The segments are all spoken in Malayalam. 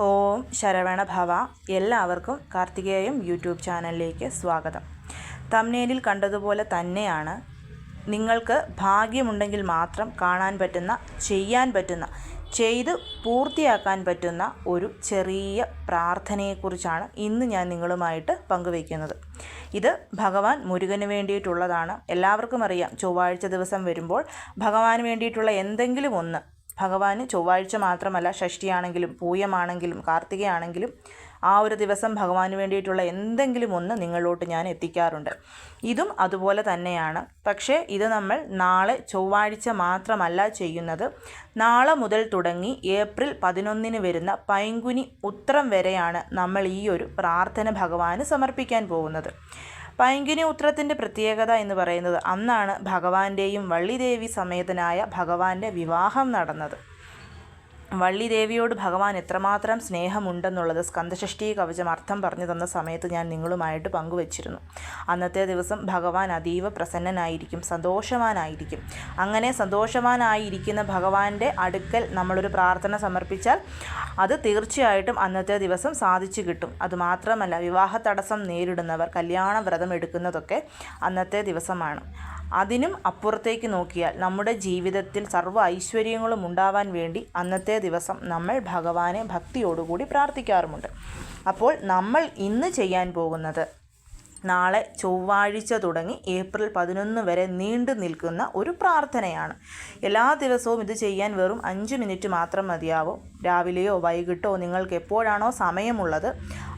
ഓം ശരവണ ഭവ എല്ലാവർക്കും കാർത്തികേയം യൂട്യൂബ് ചാനലിലേക്ക് സ്വാഗതം. തമ്നേലിൽ കണ്ടതുപോലെ തന്നെയാണ് നിങ്ങൾക്ക് ഭാഗ്യമുണ്ടെങ്കിൽ മാത്രം കാണാൻ പറ്റുന്ന ചെയ്യാൻ പറ്റുന്ന ചെയ്ത് പൂർത്തിയാക്കാൻ പറ്റുന്ന ഒരു ചെറിയ പ്രാർത്ഥനയെക്കുറിച്ചാണ് ഇന്ന് ഞാൻ നിങ്ങളുമായിട്ട് പങ്കുവയ്ക്കുന്നത്. ഇത് ഭഗവാൻ മുരുകന് വേണ്ടിയിട്ടുള്ളതാണ്. എല്ലാവർക്കും അറിയാം ചൊവ്വാഴ്ച ദിവസം വരുമ്പോൾ ഭഗവാന് വേണ്ടിയിട്ടുള്ള എന്തെങ്കിലും ഒന്ന് ഭഗവാന് ചൊവ്വാഴ്ച മാത്രമല്ല ഷഷ്ടിയാണെങ്കിലും പൂയമാണെങ്കിലും കാർത്തികയാണെങ്കിലും ആ ഒരു ദിവസം ഭഗവാന് വേണ്ടിയിട്ടുള്ള എന്തെങ്കിലും ഒന്ന് നിങ്ങളിലോട്ട് ഞാൻ എത്തിക്കാറുണ്ട്. ഇതും അതുപോലെ തന്നെയാണ്. പക്ഷേ ഇത് നമ്മൾ നാളെ ചൊവ്വാഴ്ച മാത്രമല്ല ചെയ്യുന്നത്. നാളെ മുതൽ തുടങ്ങി ഏപ്രിൽ പതിനൊന്നിന് വരുന്ന പൈങ്കുനി ഉത്രം വരെയാണ് നമ്മൾ ഈ ഒരു പ്രാർത്ഥന ഭഗവാന് സമർപ്പിക്കാൻ പോകുന്നത്. പൈങ്കിനി ഉത്രത്തിന്റെ പ്രത്യേകത എന്ന് പറയുന്നത് അന്നാണ് ഭഗവാന്റെയും വള്ളിദേവി സമേതനായ ഭഗവാന്റെ വിവാഹം നടന്നത്. വള്ളിദേവിയോട് ഭഗവാൻ എത്രമാത്രം സ്നേഹമുണ്ടെന്നുള്ളത് സ്കന്ദഷഷ്ടി കവചം അർത്ഥം പറഞ്ഞു തന്ന സമയത്ത് ഞാൻ നിങ്ങളുമായിട്ട് പങ്കുവച്ചിരുന്നു. അന്നത്തെ ദിവസം ഭഗവാൻ അതീവ പ്രസന്നനായിരിക്കും സന്തോഷവാനായിരിക്കും. അങ്ങനെ സന്തോഷവാനായിരിക്കുന്ന ഭഗവാന്റെ അടുക്കൽ നമ്മളൊരു പ്രാർത്ഥന സമർപ്പിച്ചാൽ അത് തീർച്ചയായിട്ടും അന്നത്തെ ദിവസം സാധിച്ചു കിട്ടും. അതുമാത്രമല്ല വിവാഹ തടസ്സം നേരിടുന്നവർ കല്യാണ വ്രതം എടുക്കുന്നതൊക്കെ അന്നത്തെ ദിവസമാണ്. അതിനും അപ്പുറത്തേക്ക് നോക്കിയാൽ നമ്മുടെ ജീവിതത്തിൽ സർവ ഐശ്വര്യങ്ങളും ഉണ്ടാവാൻ വേണ്ടി അന്നത്തെ ദിവസം നമ്മൾ ഭഗവാനെ ഭക്തിയോടുകൂടി പ്രാർത്ഥിക്കാറുമുണ്ട്. അപ്പോൾ നമ്മൾ ഇന്ന് ചെയ്യാൻ പോകുന്നത് നാളെ ചൊവ്വാഴ്ച തുടങ്ങി ഏപ്രിൽ പതിനൊന്ന് വരെ നീണ്ടു നിൽക്കുന്ന ഒരു പ്രാർത്ഥനയാണ്. എല്ലാ ദിവസവും ഇത് ചെയ്യാൻ വെറും അഞ്ച് മിനിറ്റ് മാത്രം മതിയാവും. രാവിലെയോ വൈകിട്ടോ നിങ്ങൾക്ക് എപ്പോഴാണോ സമയമുള്ളത്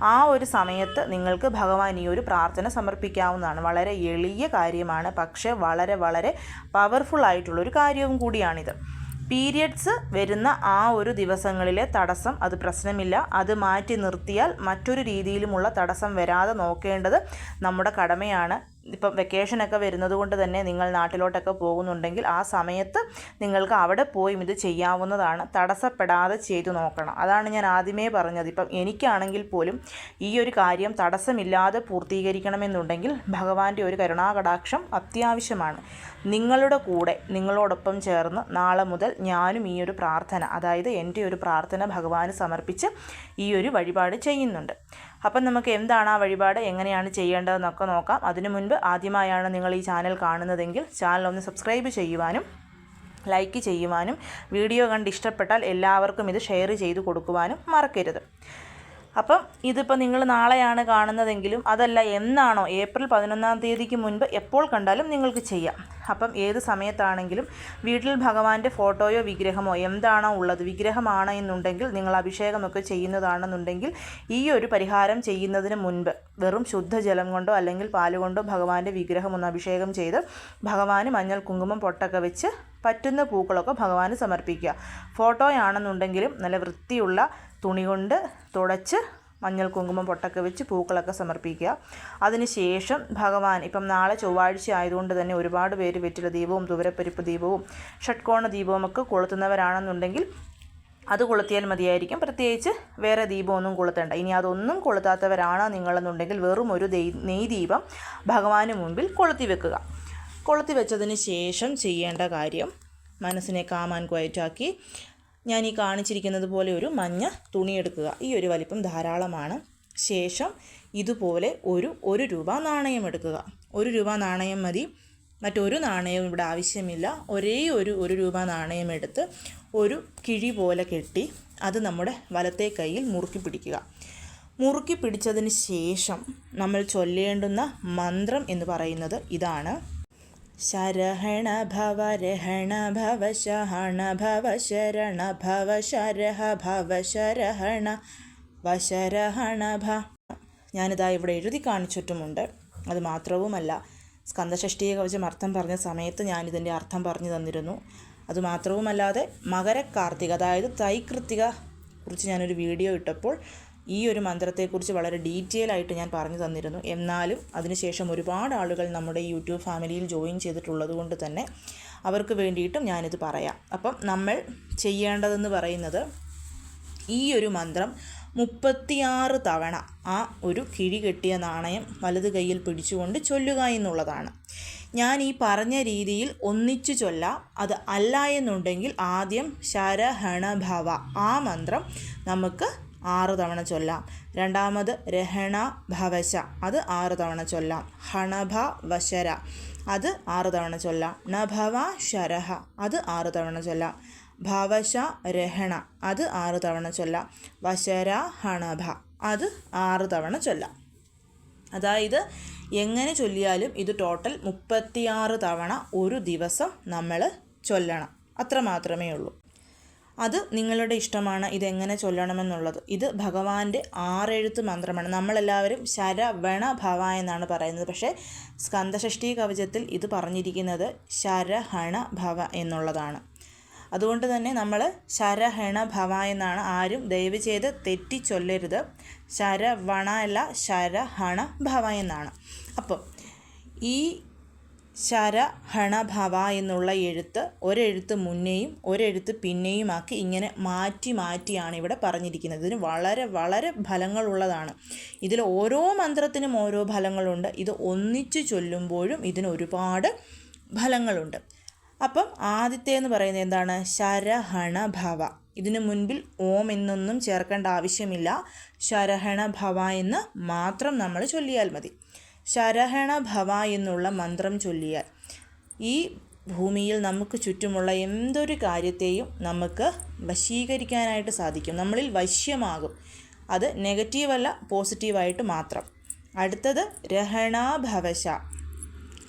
ആ ഒരു സമയത്ത് നിങ്ങൾക്ക് ഭഗവാൻ ഈ ഒരു പ്രാർത്ഥന സമർപ്പിക്കാവുന്നതാണ്. വളരെ എളിയ കാര്യമാണ് പക്ഷേ വളരെ വളരെ പവർഫുൾ ആയിട്ടുള്ളൊരു കാര്യവും കൂടിയാണിത്. പീരിയഡ്സ് വരുന്ന ആ ഒരു ദിവസങ്ങളിലെ തടസ്സം അത് പ്രശ്നമില്ല. അത് മാറ്റി നിർത്തിയാൽ മറ്റൊരു രീതിയിലുമുള്ള തടസ്സം വരാതെ നോക്കേണ്ടത് നമ്മുടെ കടമയാണ്. ഇപ്പം വെക്കേഷനൊക്കെ വരുന്നത് കൊണ്ട് തന്നെ നിങ്ങൾ നാട്ടിലോട്ടൊക്കെ പോകുന്നുണ്ടെങ്കിൽ ആ സമയത്ത് നിങ്ങൾക്ക് അവിടെ പോയി ഇത് ചെയ്യാവുന്നതാണ്. തടസ്സപ്പെടാതെ ചെയ്തു നോക്കണം. അതാണ് ഞാൻ ആദ്യമേ പറഞ്ഞത്. ഇപ്പം എനിക്കാണെങ്കിൽ പോലും ഈ ഒരു കാര്യം തടസ്സമില്ലാതെ പൂർത്തീകരിക്കണമെന്നുണ്ടെങ്കിൽ ഭഗവാന്റെ ഒരു കരുണാകടാക്ഷം അത്യാവശ്യമാണ്. നിങ്ങളുടെ കൂടെ നിങ്ങളോടൊപ്പം ചേർന്ന് നാളെ മുതൽ ഞാനും ഈ ഒരു പ്രാർത്ഥന അതായത് എന്റെ ഒരു പ്രാർത്ഥന ഭഗവാന് സമർപ്പിച്ച് ഈ ഒരു വഴിപാട് ചെയ്യുന്നുണ്ട്. അപ്പം നമുക്ക് എന്താണ് ആ വഴിപാട്? എങ്ങനെയാണ് ചെയ്യേണ്ടതെന്നൊക്കെ നോക്കാം. അതിനു മുൻപ് ആദ്യമായാണ് നിങ്ങൾ ഈ ചാനൽ കാണുന്നതെങ്കിൽ ചാനൽ ഒന്ന് സബ്സ്ക്രൈബ് ചെയ്യുവാനും ലൈക്ക് ചെയ്യുവാനും വീഡിയോ കണ്ട് ഇഷ്ടപ്പെട്ടാൽ എല്ലാവർക്കും ഇത് ഷെയർ ചെയ്ത് കൊടുക്കുവാനും മറക്കരുത്. അപ്പം ഇതിപ്പോൾ നിങ്ങൾ നാളെയാണ് കാണുന്നതെങ്കിലും അതല്ല എന്നാണോ ഏപ്രിൽ പതിനൊന്നാം തീയതിക്ക് മുൻപ് എപ്പോൾ കണ്ടാലും നിങ്ങൾക്ക് ചെയ്യാം. അപ്പം ഏത് സമയത്താണെങ്കിലും വീട്ടിൽ ഭഗവാന്റെ ഫോട്ടോയോ വിഗ്രഹമോ എന്താണോ ഉള്ളത് വിഗ്രഹമാണ് എന്നുണ്ടെങ്കിൽ നിങ്ങൾ അഭിഷേകമൊക്കെ ചെയ്യുന്നതാണെന്നുണ്ടെങ്കിൽ ഈ ഒരു പരിഹാരം ചെയ്യുന്നതിന് മുൻപ് വെറും ശുദ്ധജലം കൊണ്ടോ അല്ലെങ്കിൽ പാലുകൊണ്ടോ ഭഗവാന്റെ വിഗ്രഹം ഒന്ന് അഭിഷേകം ചെയ്ത് ഭഗവാന് മഞ്ഞൾ കുങ്കുമം പൊട്ടൊക്കെ വെച്ച് പറ്റുന്ന പൂക്കളൊക്കെ ഭഗവാന് സമർപ്പിക്കുക. ഫോട്ടോയാണെന്നുണ്ടെങ്കിലും നല്ല വൃത്തിയുള്ള തുണി കൊണ്ട് തുടച്ച് മഞ്ഞൾ കുങ്കുമം പൊട്ടൊക്കെ വെച്ച് പൂക്കളൊക്കെ സമർപ്പിക്കുക. അതിനുശേഷം ഭഗവാൻ ഇപ്പം നാളെ ചൊവ്വാഴ്ച ആയതുകൊണ്ട് തന്നെ ഒരുപാട് പേര് വെറ്റില ദീപവും ദൂരപ്പരിപ്പ് ദീപവും ഷട്കോണ ദീപവും ഒക്കെ കൊളുത്തുന്നവരാണെന്നുണ്ടെങ്കിൽ അത് കൊളുത്തിയാൽ മതിയായിരിക്കും. പ്രത്യേകിച്ച് വേറെ ദീപമൊന്നും കൊളുത്തേണ്ട. ഇനി അതൊന്നും കൊളുത്താത്തവരാണ് നിങ്ങളെന്നുണ്ടെങ്കിൽ വെറും ഒരു നെയ് ദീപം ഭഗവാന് മുമ്പിൽ കൊളുത്തി വെക്കുക. കൊളുത്തി വെച്ചതിന് ശേഷം ചെയ്യേണ്ട കാര്യം മനസ്സിനെ കാമാൻ ക്വയറ്റാക്കി ഞാൻ ഈ കാണിച്ചിരിക്കുന്നത് പോലെ ഒരു മഞ്ഞ തുണി എടുക്കുക. ഈ ഒരു വലിപ്പം ധാരാളമാണ്. ശേഷം ഇതുപോലെ ഒരു ഒരു രൂപ നാണയം എടുക്കുക. ഒരു രൂപ നാണയം മതി. മറ്റൊരു നാണയവും ഇവിടെ ആവശ്യമില്ല. ഒരേ ഒരു ഒരു രൂപ നാണയം എടുത്ത് ഒരു കിഴി പോലെ കെട്ടി അത് നമ്മുടെ വലത്തെ കയ്യിൽ മുറുക്കി പിടിക്കുക. മുറുക്കി പിടിച്ചതിന് ശേഷം നമ്മൾ ചൊല്ലേണ്ടുന്ന മന്ത്രം എന്ന് പറയുന്നത് ഇതാണ്. ശരഹണ ഭവ രഹണ ഭവ ശഹണ ഭവ ശരണ ഭവ ശരഹ ഭവ ശരഹണ വശരഹണ ഭ ഞാനിതാ ഇവിടെ എഴുതി കാണിച്ചിട്ടുമുണ്ട്. അത് മാത്രവുമല്ല സ്കന്ദഷഷ്ടിയെ കവചം അർത്ഥം പറഞ്ഞ സമയത്ത് ഞാനിതിന്റെ അർത്ഥം പറഞ്ഞു തന്നിരുന്നു. അതുമാത്രവുമല്ലാതെ മകരക്കാർത്തിക അതായത് തൈകൃത്തിക കുറിച്ച് ഞാനൊരു വീഡിയോ ഇട്ടപ്പോൾ ഈ ഒരു മന്ത്രത്തെക്കുറിച്ച് വളരെ ഡീറ്റെയിൽ ആയിട്ട് ഞാൻ പറഞ്ഞു തന്നിരുന്നു. എന്നാലും അതിനുശേഷം ഒരുപാട് ആളുകൾ നമ്മുടെ യൂട്യൂബ് ഫാമിലിയിൽ ജോയിൻ ചെയ്തിട്ടുള്ളത് കൊണ്ട് തന്നെ അവർക്ക് വേണ്ടിയിട്ടും ഞാനിത് പറയാം. അപ്പം നമ്മൾ ചെയ്യേണ്ടതെന്ന് പറയുന്നത് ഈ ഒരു മന്ത്രം മുപ്പത്തിയാറ് തവണ ആ ഒരു കിഴി കെട്ടിയ നാണയം വലത് കയ്യിൽ പിടിച്ചുകൊണ്ട് ചൊല്ലുക എന്നുള്ളതാണ്. ഞാൻ ഈ പറഞ്ഞ രീതിയിൽ ഒന്നിച്ചു ചൊല്ലാം അത് അല്ല എന്നുണ്ടെങ്കിൽ ആദ്യം ശരഹണഭവ ആ മന്ത്രം നമുക്ക് ആറ് തവണ ചൊല്ലാം. രണ്ടാമത് രഹണ ഭവശ. അത് ആറ് തവണ ചൊല്ലാം. ഹണഭ വശര. അത് ആറ് തവണ ചൊല്ലാം. നഭവ ശരഹ. അത് ആറ് തവണ ചൊല്ലാം. ഭവശ രഹണ. അത് ആറ് തവണ ചൊല്ലാം. വശര ഹണഭ. അത് ആറ് തവണ ചൊല്ലാം. അതായത് എങ്ങനെ ചൊല്ലിയാലും ഇത് ടോട്ടൽ മുപ്പത്തിയാറ് തവണ ഒരു ദിവസം നമ്മൾ ചൊല്ലണം. അത്ര മാത്രമേ ഉള്ളൂ. അത് നിങ്ങളുടെ ഇഷ്ടമാണ് ഇതെങ്ങനെ ചൊല്ലണമെന്നുള്ളത്. ഇത് ഭഗവാന്റെ ആറെഴുത്ത് മന്ത്രമാണ്. നമ്മളെല്ലാവരും ശരവണ ഭവ എന്നാണ് പറയുന്നത്. പക്ഷേ സ്കന്ദഷഷ്ടി കവചത്തിൽ ഇത് പറഞ്ഞിരിക്കുന്നത് ശരഹണ ഭവ എന്നുള്ളതാണ്. അതുകൊണ്ട് തന്നെ നമ്മൾ ശരഹണ ഭവ എന്നാണ് ആരും ദയവ് ചെയ്ത് തെറ്റി ചൊല്ലരുത്. ശരവണ അല്ല ശരഹണ ഭവ എന്നാണ്. അപ്പം ഈ ശരഹണ ഭവ എന്നുള്ള എഴുത്ത് ഒരെഴുത്ത് മുന്നേയും ഒരെഴുത്ത് പിന്നെയുമാക്കി ഇങ്ങനെ മാറ്റി മാറ്റിയാണ് ഇവിടെ പറഞ്ഞിരിക്കുന്നത്. ഇതിന് വളരെ വളരെ ഫലങ്ങളുള്ളതാണ്. ഇതിൽ ഓരോ മന്ത്രത്തിനും ഓരോ ഫലങ്ങളുണ്ട്. ഇത് ഒന്നിച്ചു ചൊല്ലുമ്പോഴും ഇതിന് ഒരുപാട് ഫലങ്ങളുണ്ട്. അപ്പം ആദ്യത്തെ എന്ന് പറയുന്നത് എന്താണ്? ശരഹണ ഭവ. ഇതിനു മുൻപിൽ ഓം എന്നൊന്നും ചേർക്കേണ്ട ആവശ്യമില്ല. ശരഹണ ഭവ എന്ന് മാത്രം നമ്മൾ ചൊല്ലിയാൽ മതി. ശരഹണ ഭവ എന്നുള്ള മന്ത്രം ചൊല്ലിയാൽ ഈ ഭൂമിയിൽ നമുക്ക് ചുറ്റുമുള്ള എന്തൊരു കാര്യത്തെയും നമുക്ക് വശീകരിക്കാനായിട്ട് സാധിക്കും. നമ്മളിൽ വശ്യമാകും. അത് നെഗറ്റീവല്ല പോസിറ്റീവായിട്ട് മാത്രം. അടുത്തത് രഹണാഭവശ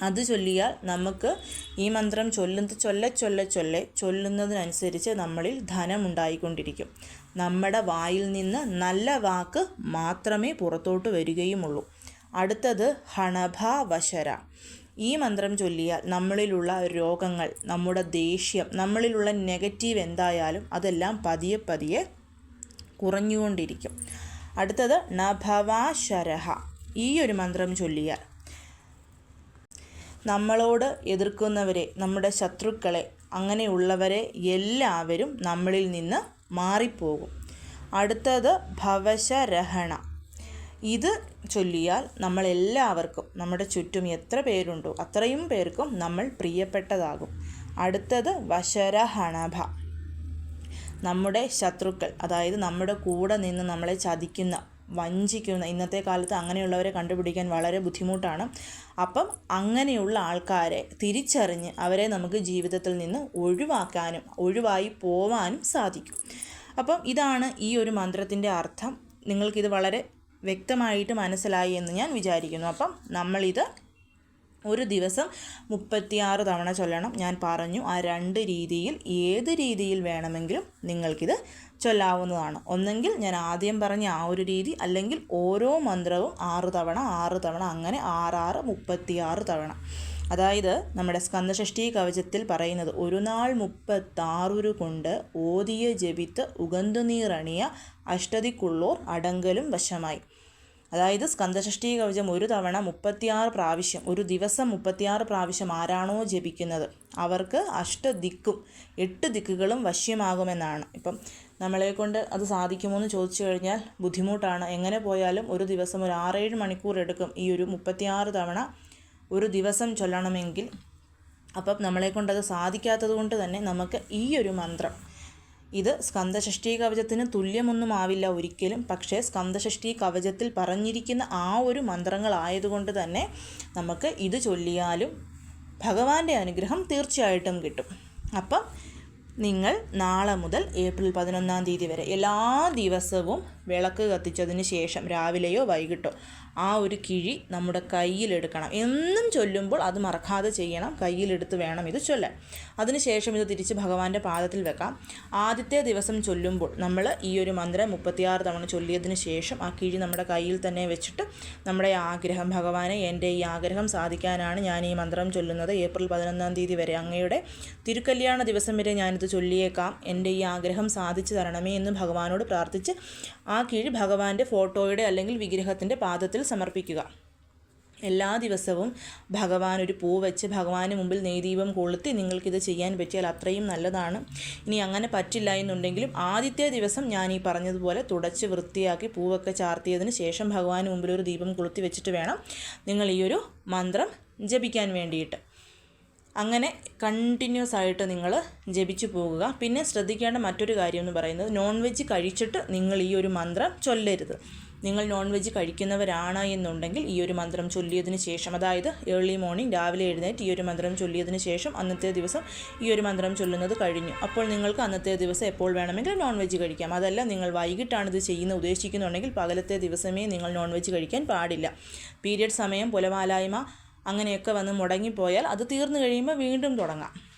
അത് ചൊല്ലിയാൽ നമുക്ക് ഈ മന്ത്രം ചൊല്ലുന്ന ചൊല്ല ചൊല്ല ചൊല്ലെ ചൊല്ലുന്നതിനനുസരിച്ച് നമ്മളിൽ ധനം ഉണ്ടായിക്കൊണ്ടിരിക്കും. നമ്മുടെ വായിൽ നിന്ന് നല്ല വാക്ക് മാത്രമേ പുറത്തോട്ട് വരികയുമുള്ളൂ. അടുത്തത് ഹണഭാവശര. ഈ മന്ത്രം ചൊല്ലിയാൽ നമ്മളിലുള്ള രോഗങ്ങൾ നമ്മുടെ ദേഷ്യം നമ്മളിലുള്ള നെഗറ്റീവ് എന്തായാലും അതെല്ലാം പതിയെ പതിയെ കുറഞ്ഞുകൊണ്ടിരിക്കും. അടുത്തത് നഭവാശരഹ. ഈ ഒരു മന്ത്രം ചൊല്ലിയാൽ നമ്മളോട് എതിർക്കുന്നവരെ നമ്മുടെ ശത്രുക്കളെ അങ്ങനെയുള്ളവരെ എല്ലാവരും നമ്മളിൽ നിന്ന് മാറിപ്പോകും. അടുത്തത് ഭവശരഹണ. ഇത് ചൊല്ലിയാൽ നമ്മളെല്ലാവർക്കും നമ്മുടെ ചുറ്റും എത്ര പേരുണ്ടോ അത്രയും പേർക്കും നമ്മൾ പ്രിയപ്പെട്ടതാകും. അടുത്തത് വശരഹണഭ. നമ്മുടെ ശത്രുക്കൾ അതായത് നമ്മുടെ കൂടെ നിന്ന് നമ്മളെ ചതിക്കുന്ന വഞ്ചിക്കുന്ന ഇന്നത്തെ കാലത്ത് അങ്ങനെയുള്ളവരെ കണ്ടുപിടിക്കാൻ വളരെ ബുദ്ധിമുട്ടാണ്. അപ്പം അങ്ങനെയുള്ള ആൾക്കാരെ തിരിച്ചറിഞ്ഞ് അവരെ നമുക്ക് ജീവിതത്തിൽ നിന്ന് ഒഴിവാക്കാനും ഒഴിവായി പോവാനും സാധിക്കും. അപ്പം ഇതാണ് ഈ ഒരു മന്ത്രത്തിന്റെ അർത്ഥം. നിങ്ങൾക്കിത് വളരെ വ്യക്തമായിട്ട് മനസ്സിലായി എന്ന് ഞാൻ വിചാരിക്കുന്നു. അപ്പം നമ്മളിത് ഒരു ദിവസം മുപ്പത്തിയാറ് തവണ ചൊല്ലണം. ഞാൻ പറഞ്ഞു ആ രണ്ട് രീതിയിൽ ഏത് രീതിയിൽ വേണമെങ്കിലും നിങ്ങൾക്കിത് ചൊല്ലാവുന്നതാണ്. ഒന്നെങ്കിൽ ഞാൻ ആദ്യം പറഞ്ഞ ആ ഒരു രീതി അല്ലെങ്കിൽ ഓരോ മന്ത്രവും ആറ് തവണ ആറ് തവണ അങ്ങനെ ആറാറ് മുപ്പത്തിയാറ് തവണ. അതായത് നമ്മുടെ സ്കന്ദഷഷ്ടി കവചത്തിൽ പറയുന്നത് ഒരു നാൾ മുപ്പത്താറു കൊണ്ട് ഓതിയ ജപിത്ത് ഉഗന്തുനീറണിയ അഷ്ടതിക്കുള്ളോർ അടങ്കലും വശമായി. അതായത് സ്കന്ദഷഷ്ടി കവചം ഒരു തവണ മുപ്പത്തിയാറ് പ്രാവശ്യം ഒരു ദിവസം മുപ്പത്തിയാറ് പ്രാവശ്യം ആരാണോ ജപിക്കുന്നത് അവർക്ക് അഷ്ടദിക്കും എട്ട് ദിക്കുകളും വശ്യമാകുമെന്നാണ്. ഇപ്പം നമ്മളെ കൊണ്ട് അത് സാധിക്കുമോ എന്ന് ചോദിച്ചു കഴിഞ്ഞാൽ ബുദ്ധിമുട്ടാണ്. എങ്ങനെ പോയാലും ഒരു ദിവസം ഒരു ആറേഴ് മണിക്കൂർ എടുക്കും ഈ ഒരു മുപ്പത്തിയാറ് തവണ ഒരു ദിവസം ചൊല്ലണമെങ്കിൽ. അപ്പം നമ്മളെ കൊണ്ടത് സാധിക്കാത്തത് കൊണ്ട് തന്നെ നമുക്ക് ഈ ഒരു മന്ത്രം ഇത് സ്കന്ദഷഷ്ടി കവചത്തിന് തുല്യമൊന്നും ആവില്ല ഒരിക്കലും. പക്ഷേ സ്കന്ദഷഷ്ടി കവചത്തിൽ പറഞ്ഞിരിക്കുന്ന ആ ഒരു മന്ത്രങ്ങളായതുകൊണ്ട് തന്നെ നമുക്ക് ഇത് ചൊല്ലിയാലും ഭഗവാന്റെ അനുഗ്രഹം തീർച്ചയായിട്ടും കിട്ടും. അപ്പം നിങ്ങൾ നാളെ മുതൽ ഏപ്രിൽ പതിനൊന്നാം തീയതി വരെ എല്ലാ ദിവസവും വിളക്ക് കത്തിച്ചതിന് ശേഷം രാവിലെയോ വൈകിട്ടോ ആ ഒരു കിഴി നമ്മുടെ കയ്യിലെടുക്കണം. എന്നും ചൊല്ലുമ്പോൾ അത് മറക്കാതെ ചെയ്യണം. കയ്യിലെടുത്ത് വേണം ഇത് ചൊല്ലാൻ. അതിനുശേഷം ഇത് തിരിച്ച് ഭഗവാന്റെ പാദത്തിൽ വെക്കാം. ആദ്യത്തെ ദിവസം ചൊല്ലുമ്പോൾ നമ്മൾ ഈ ഒരു മന്ത്രം മുപ്പത്തിയാറ് തവണ ചൊല്ലിയതിന് ശേഷം ആ കിഴി നമ്മുടെ കയ്യിൽ തന്നെ വെച്ചിട്ട് നമ്മുടെ ആഗ്രഹം ഭഗവാനെ എന്റെ ഈ ആഗ്രഹം സാധിക്കാനാണ് ഞാൻ ഈ മന്ത്രം ചൊല്ലുന്നത്. ഏപ്രിൽ പതിനൊന്നാം തീയതി വരെ അങ്ങയുടെ തിരുക്കല്യാണ ദിവസം വരെ ഞാനിത് ചൊല്ലിയേക്കാം. എന്റെ ഈ ആഗ്രഹം സാധിച്ചു തരണമേ എന്ന് ഭഗവാനോട് പ്രാർത്ഥിച്ച് ആ കിഴി ഭഗവാന്റെ ഫോട്ടോയുടെ അല്ലെങ്കിൽ വിഗ്രഹത്തിന്റെ പാദത്തിൽ സമർപ്പിക്കുക. എല്ലാ ദിവസവും ഭഗവാൻ ഒരു പൂ വെച്ച് ഭഗവാന് മുമ്പിൽ നെയ്ദീപം കൊളുത്തി നിങ്ങൾക്കിത് ചെയ്യാൻ പറ്റിയാൽ അത്രയും നല്ലതാണ്. ഇനി അങ്ങനെ പറ്റില്ല എന്നുണ്ടെങ്കിലും ആദ്യത്തെ ദിവസം ഞാൻ ഈ പറഞ്ഞതുപോലെ തുടച്ച് വൃത്തിയാക്കി പൂവൊക്കെ ചാർത്തിയതിന് ശേഷം ഭഗവാന് മുമ്പിൽ ഒരു ദീപം കൊളുത്തി വെച്ചിട്ട് വേണം നിങ്ങൾ ഈ ഒരു മന്ത്രം ജപിക്കാൻ വേണ്ടിയിട്ട്. അങ്ങനെ കണ്ടിന്യൂസ് ആയിട്ട് നിങ്ങൾ ജപിച്ചു പോകുക. പിന്നെ ശ്രദ്ധിക്കേണ്ട മറ്റൊരു കാര്യം എന്ന് പറയുന്നത് നോൺ വെജ് കഴിച്ചിട്ട് നിങ്ങൾ ഈ ഒരു മന്ത്രം ചൊല്ലരുത്. നിങ്ങൾ നോൺ വെജ് കഴിക്കുന്നവരാണ് എന്നുണ്ടെങ്കിൽ ഈ ഒരു മന്ത്രം ചൊല്ലിയതിന് ശേഷം അതായത് ഏർലി മോർണിംഗ് രാവിലെ എഴുന്നേറ്റ് ഈ ഒരു മന്ത്രം ചൊല്ലിയതിന് ശേഷം അന്നത്തെ ദിവസം ഈ ഒരു മന്ത്രം ചൊല്ലുന്നത് കഴിഞ്ഞു. അപ്പോൾ നിങ്ങൾക്ക് അന്നത്തെ ദിവസം എപ്പോൾ വേണമെങ്കിലും നോൺ വെജ് കഴിക്കാം. അതല്ല നിങ്ങൾ വൈകിട്ടാണ് ഇത് ചെയ്യുന്ന ഉദ്ദേശിക്കുന്നുണ്ടെങ്കിൽ പകലത്തെ ദിവസമേ നിങ്ങൾ നോൺ വെജ് കഴിക്കാൻ പാടില്ല. പീരിയഡ് സമയം പുലവാലായ്മ അങ്ങനെയൊക്കെ വന്ന് മുടങ്ങിപ്പോയാൽ അത് തീർന്നു കഴിയുമ്പോൾ വീണ്ടും തുടങ്ങാം.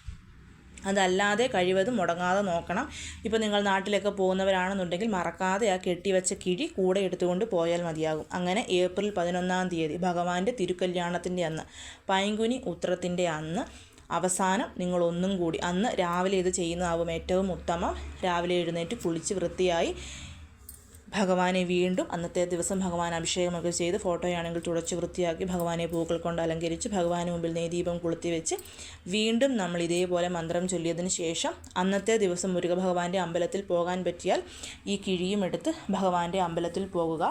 അതല്ലാതെ കഴിവതും മുടങ്ങാതെ നോക്കണം. ഇപ്പോൾ നിങ്ങൾ നാട്ടിലൊക്കെ പോകുന്നവരാണെന്നുണ്ടെങ്കിൽ മറക്കാതെ ആ കെട്ടിവെച്ച കിഴി കൂടെ എടുത്തുകൊണ്ട് പോയാൽ മതിയാകും. അങ്ങനെ ഏപ്രിൽ പതിനൊന്നാം തീയതി ഭഗവാന്റെ തിരുക്കല്യാണത്തിന്റെ അന്ന് പൈങ്കുനി ഉത്രത്തിന്റെ അന്ന് അവസാനം നിങ്ങൾ ഒന്നും കൂടി അന്ന് രാവിലെ ഇത് ചെയ്യുന്നതാവും ഏറ്റവും ഉത്തമം. രാവിലെ എഴുന്നേറ്റ് കുളിച്ച് വൃത്തിയായി ഭഗവാനെ വീണ്ടും അന്നത്തെ ദിവസം ഭഗവാൻ അഭിഷേകമൊക്കെ ചെയ്ത് ഫോട്ടോയാണെങ്കിൽ തുടച്ച് വൃത്തിയാക്കി ഭഗവാനെ പൂക്കൾ കൊണ്ട് അലങ്കരിച്ച് ഭഗവാന് മുമ്പിൽ നെയ്ദീപം കൊളുത്തി വെച്ച് വീണ്ടും നമ്മൾ ഇതേപോലെ മന്ത്രം ചൊല്ലിയതിന് ശേഷം അന്നത്തെ ദിവസം മുരുക ഭഗവാന്റെ അമ്പലത്തിൽ പോകാൻ പറ്റിയാൽ ഈ കിഴിയും എടുത്ത് ഭഗവാന്റെ അമ്പലത്തിൽ പോകുക.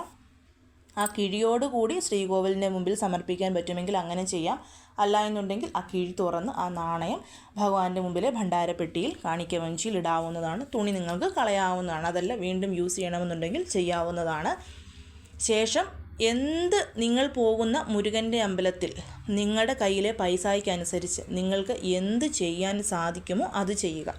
ആ കിഴിയോടുകൂടി ശ്രീകോവിലിന്റെ മുമ്പിൽ സമർപ്പിക്കാൻ പറ്റുമെങ്കിൽ അങ്ങനെ ചെയ്യാം. അല്ല എന്നുണ്ടെങ്കിൽ ആ കിഴി തുറന്ന് ആ നാണയം ഭഗവാന്റെ മുമ്പിലെ ഭണ്ഡാരപ്പെട്ടിയിൽ കാണിക്കവഞ്ചിയിൽ ഇടാവുന്നതാണ്. തുണി നിങ്ങൾക്ക് കളയാവുന്നതാണ്. അതല്ല വീണ്ടും യൂസ് ചെയ്യണമെന്നുണ്ടെങ്കിൽ ചെയ്യാവുന്നതാണ്. ശേഷം എന്ത് നിങ്ങൾ പോകുന്ന മുരുകന്റെ അമ്പലത്തിൽ നിങ്ങളുടെ കയ്യിലെ പൈസയ്ക്കനുസരിച്ച് നിങ്ങൾക്ക് എന്ത് ചെയ്യാൻ സാധിക്കുമോ അത് ചെയ്യുക.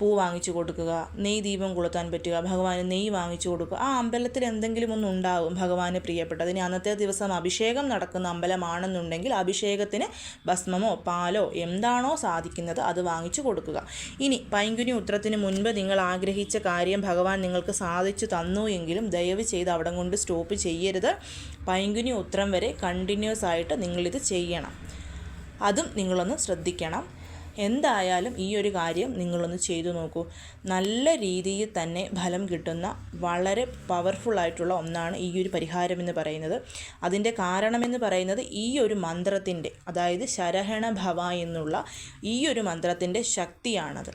പൂ വാങ്ങിച്ചു കൊടുക്കുക നെയ് ദീപം കൊളുത്താൻ പറ്റുക ഭഗവാന് നെയ്യ് വാങ്ങിച്ചു കൊടുക്കുക. ആ അമ്പലത്തിൽ എന്തെങ്കിലും ഒന്ന് ഉണ്ടാവും ഭഗവാന് പ്രിയപ്പെട്ടത്. ഇനി അന്നത്തെ ദിവസം അഭിഷേകം നടക്കുന്ന അമ്പലമാണെന്നുണ്ടെങ്കിൽ അഭിഷേകത്തിന് ഭസ്മമോ പാലോ എന്താണോ സാധിക്കുന്നത് അത് വാങ്ങിച്ചു കൊടുക്കുക. ഇനി പൈങ്കുനി ഉത്രത്തിന് മുൻപ് നിങ്ങൾ ആഗ്രഹിച്ച കാര്യം ഭഗവാൻ നിങ്ങൾക്ക് സാധിച്ചു തന്നു എങ്കിലും ദയവ് ചെയ്ത് അവിടം കൊണ്ട് സ്റ്റോപ്പ് ചെയ്യരുത്. പൈങ്കുനി ഉത്രം വരെ കണ്ടിന്യൂസ് ആയിട്ട് നിങ്ങളിത് ചെയ്യണം. അതും നിങ്ങളൊന്ന് ശ്രദ്ധിക്കണം. എന്തായാലും ഈ ഒരു കാര്യം നിങ്ങളൊന്ന് ചെയ്തു നോക്കൂ. നല്ല രീതിയിൽ തന്നെ ഫലം കിട്ടുന്ന വളരെ പവർഫുൾ ആയിട്ടുള്ള ഒന്നാണ് ഈ ഒരു പരിഹാരം എന്ന് പറയുന്നത്. അതിന്റെ കാരണമെന്ന് പറയുന്നത് ഈ ഒരു മന്ത്രത്തിന്റെ അതായത് ശരഹണ ഭവ എന്നുള്ള ഈ ഒരു മന്ത്രത്തിന്റെ ശക്തിയാണത്.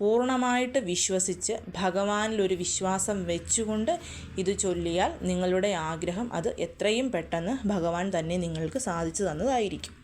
പൂർണമായിട്ട് വിശ്വസിച്ച് ഭഗവാനിലൊരു വിശ്വാസം വെച്ചുകൊണ്ട് ഇത് ചൊല്ലിയാൽ നിങ്ങളുടെ ആഗ്രഹം അത് എത്രയും പെട്ടെന്ന് ഭഗവാൻ തന്നെ നിങ്ങൾക്ക് സാധിച്ചു തന്നതായിരിക്കും.